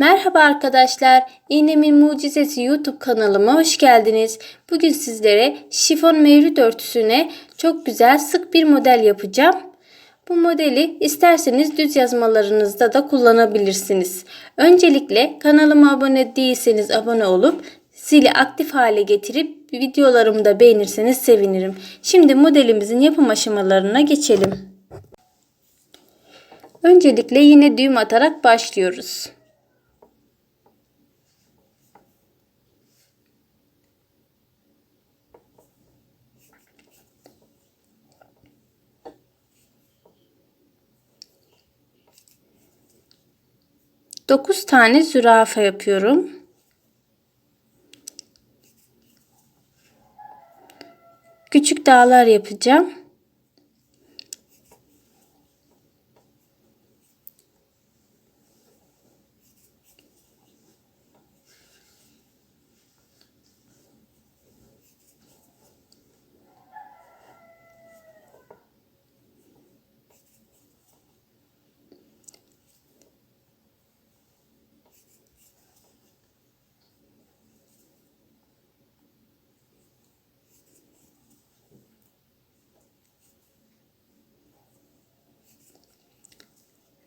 Merhaba arkadaşlar, İğnemin Mucizesi YouTube kanalıma hoş geldiniz. Bugün sizlere şifon mevlüt örtüsüne çok güzel sık bir model yapacağım. Bu modeli isterseniz düz yazmalarınızda da kullanabilirsiniz. Öncelikle kanalıma abone değilseniz abone olup zili aktif hale getirip videolarımı da beğenirseniz sevinirim. Şimdi modelimizin yapım aşamalarına geçelim. Öncelikle yine düğüm atarak başlıyoruz. Dokuz tane zürafa yapıyorum. Küçük dağlar yapacağım.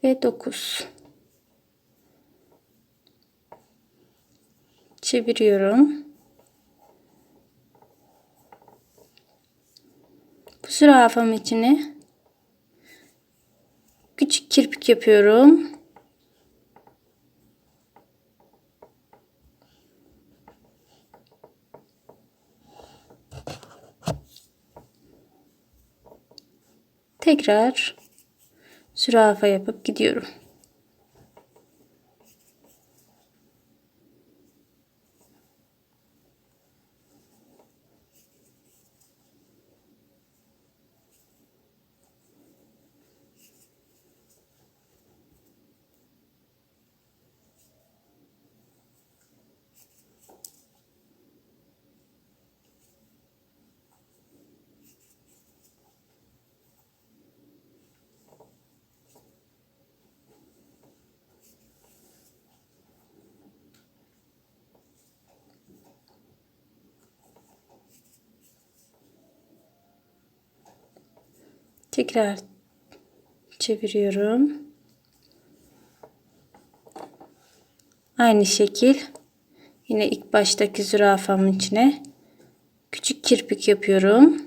Ve 9 çeviriyorum. Bu zürafam içine küçük kirpik yapıyorum. Tekrar zürafa yapıp gidiyorum. Tekrar çeviriyorum. Aynı şekil yine ilk baştaki zürafamın içine küçük kirpik yapıyorum.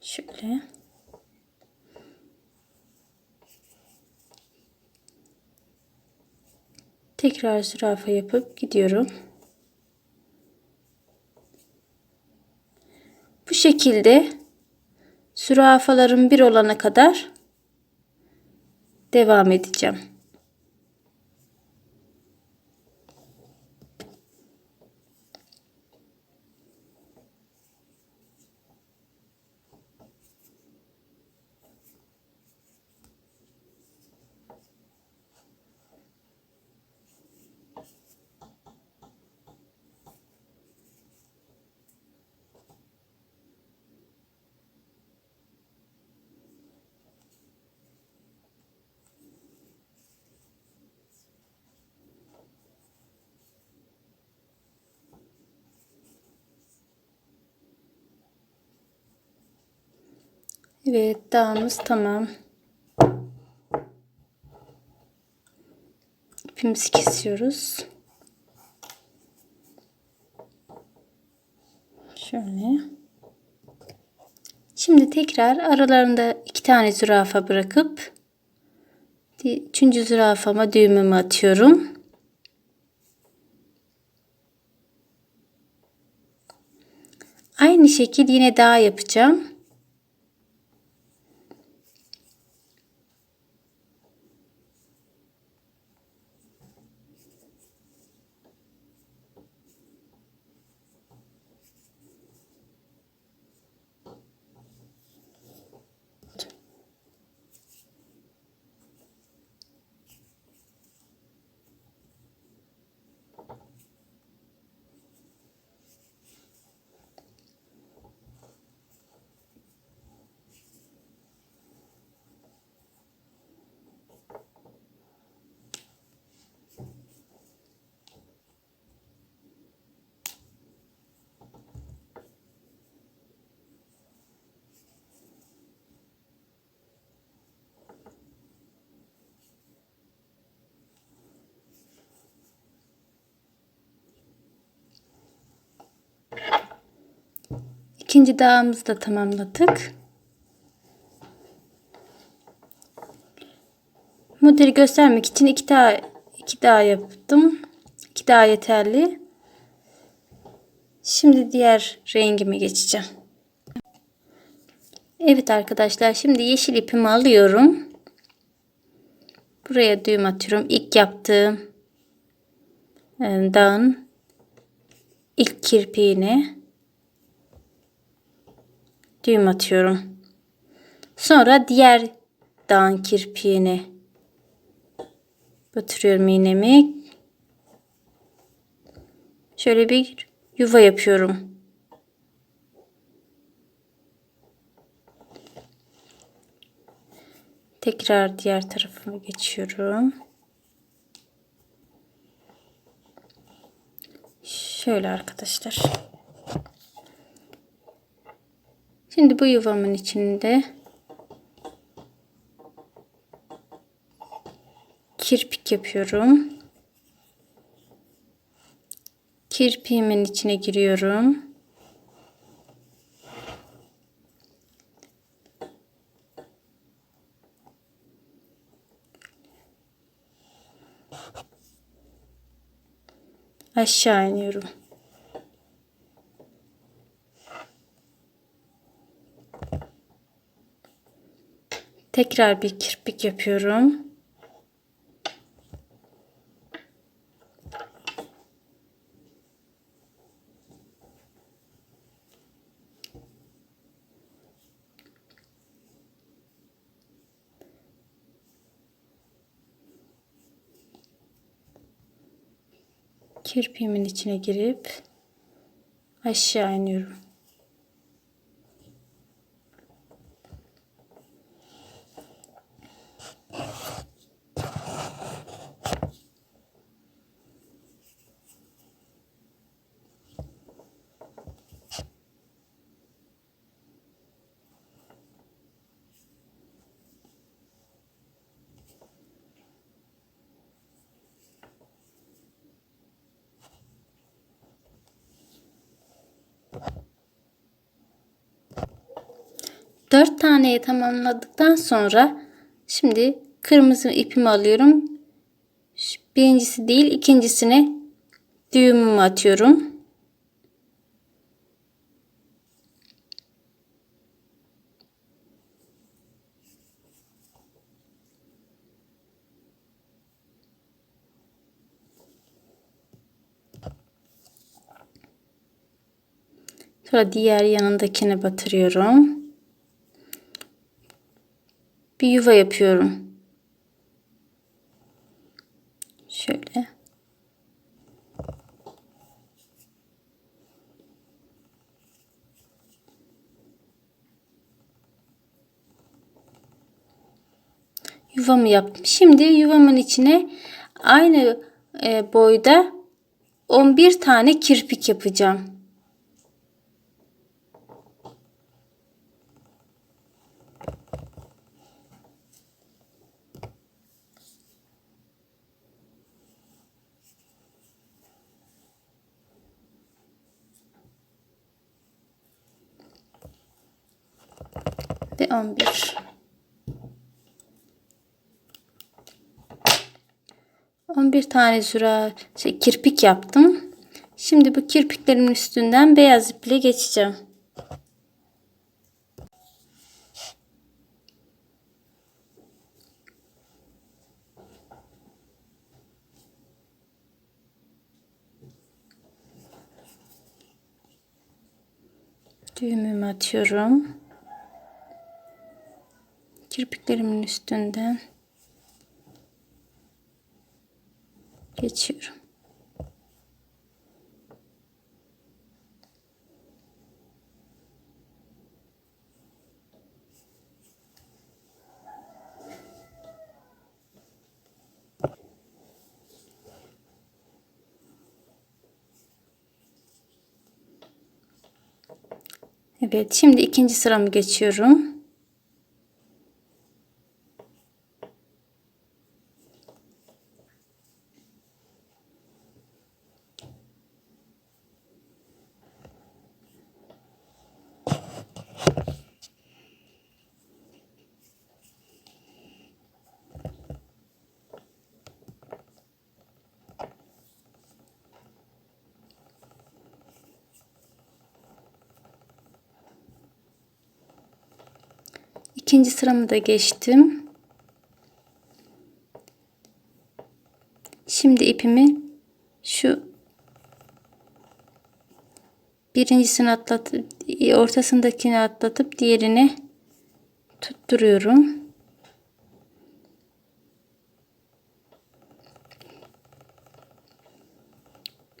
Şöyle. Tekrar zürafa yapıp gidiyorum. Bu şekilde zürafalarım bir olana kadar devam edeceğim. Evet dağımız tamam. İpimizi kesiyoruz. Şöyle. Şimdi tekrar aralarında iki tane zürafa bırakıp üçüncü zürafama düğümümü atıyorum. Aynı şekil yine daha yapacağım. İkinci dağımızı da tamamladık. Modeli göstermek için iki daha iki daha yaptım. İki daha yeterli. Şimdi diğer rengime geçeceğim. Evet arkadaşlar şimdi yeşil ipimi alıyorum. Buraya düğüm atıyorum. İlk yaptığım dağın ilk kirpiğine düğüm atıyorum. Sonra diğer dağın kirpiğine batırıyorum iğnemi. Şöyle bir yuva yapıyorum. Tekrar diğer tarafıma geçiyorum. Şöyle arkadaşlar. Şimdi bu yuvamın içinde kirpik yapıyorum. Kirpiğimin içine giriyorum. Aşağı iniyorum. Tekrar bir kirpik yapıyorum. kirpiğimin içine girip aşağı iniyorum. Dört taneyi tamamladıktan sonra şimdi kırmızı ipimi alıyorum. Birincisi değil ikincisine düğümümü atıyorum. Sonra diğer yanındakine batırıyorum. Bir yuva yapıyorum. Şöyle. Yuvamı yaptım. Şimdi yuvamın içine aynı e, boyda 11 tane kirpik yapacağım. Ve 11. 11 tane züra şey, kirpik yaptım. Şimdi bu kirpiklerimin üstünden beyaz iple geçeceğim. Düğümümü atıyorum kirpiklerimin üstünden geçiyorum. Evet, şimdi ikinci sıramı geçiyorum. İkinci sıramı da geçtim. Şimdi ipimi şu birincisini atlatıp ortasındakini atlatıp diğerini tutturuyorum.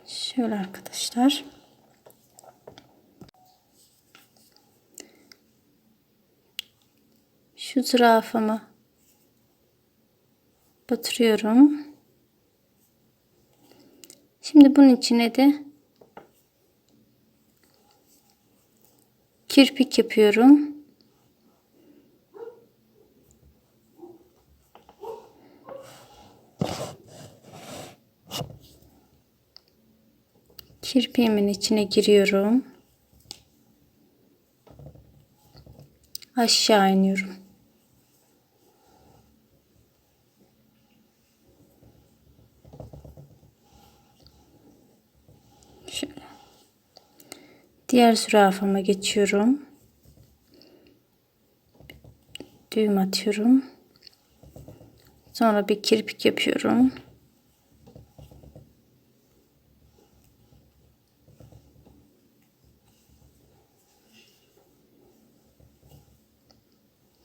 Şöyle arkadaşlar. Şu zürafamı batırıyorum. Şimdi bunun içine de kirpik yapıyorum. Kirpiğimin içine giriyorum. Aşağı iniyorum. Diğer zürafama geçiyorum. Düğüm atıyorum. Sonra bir kirpik yapıyorum.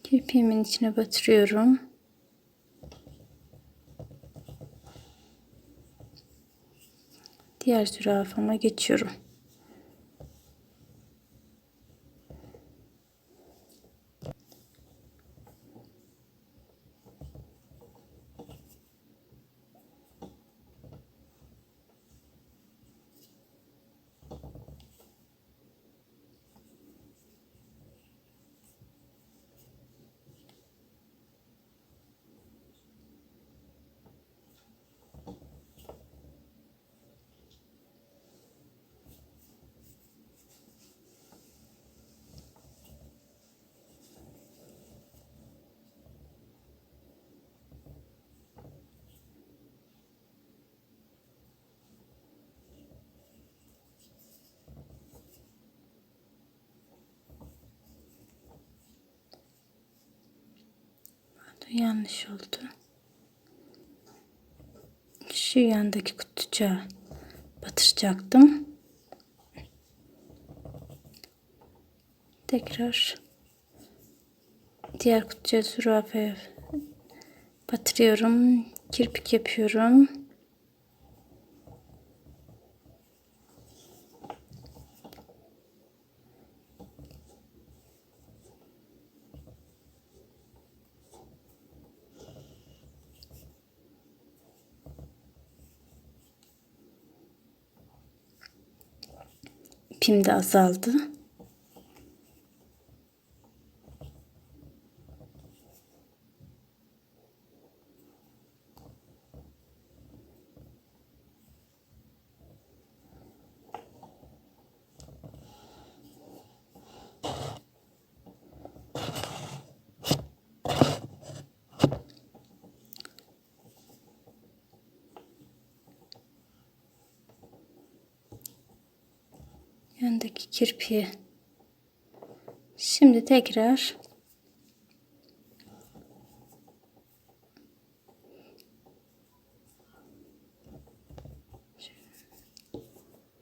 Kirpiğimin içine batırıyorum. Diğer zürafama geçiyorum. Yanlış oldu. Şu yandaki kutucuğa batıracaktım. Tekrar diğer kutucuğa zürafaya batırıyorum. Kirpik yapıyorum. İpim de azaldı. Yandaki kirpiği. Şimdi tekrar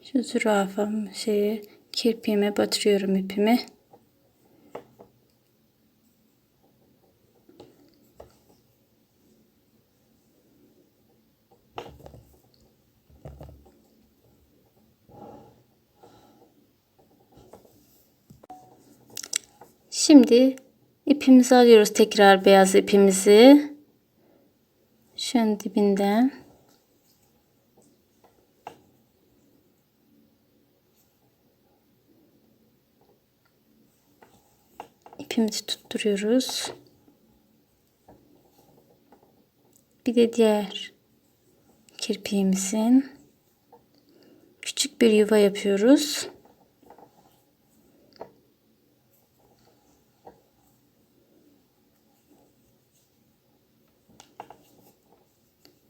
şu zürafam şeyi kirpiğime batırıyorum ipimi. Şimdi ipimizi alıyoruz tekrar beyaz ipimizi. Şunun dibinden. ipimizi tutturuyoruz. Bir de diğer kirpiğimizin küçük bir yuva yapıyoruz.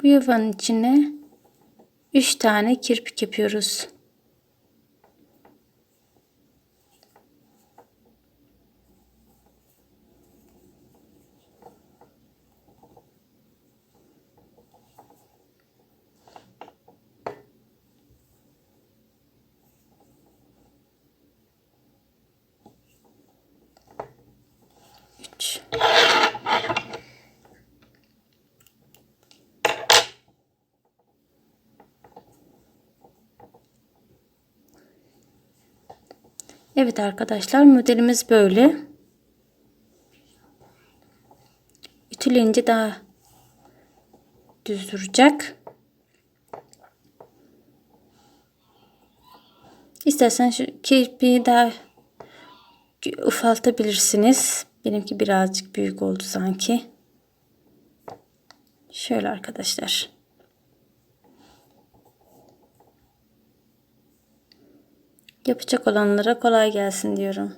Bu yuvanın içine 3 tane kirpik yapıyoruz. Evet arkadaşlar modelimiz böyle. Ütüleyince daha düz duracak. İstersen şu kirpiği daha ufaltabilirsiniz. Benimki birazcık büyük oldu sanki. Şöyle arkadaşlar. Yapacak olanlara kolay gelsin diyorum.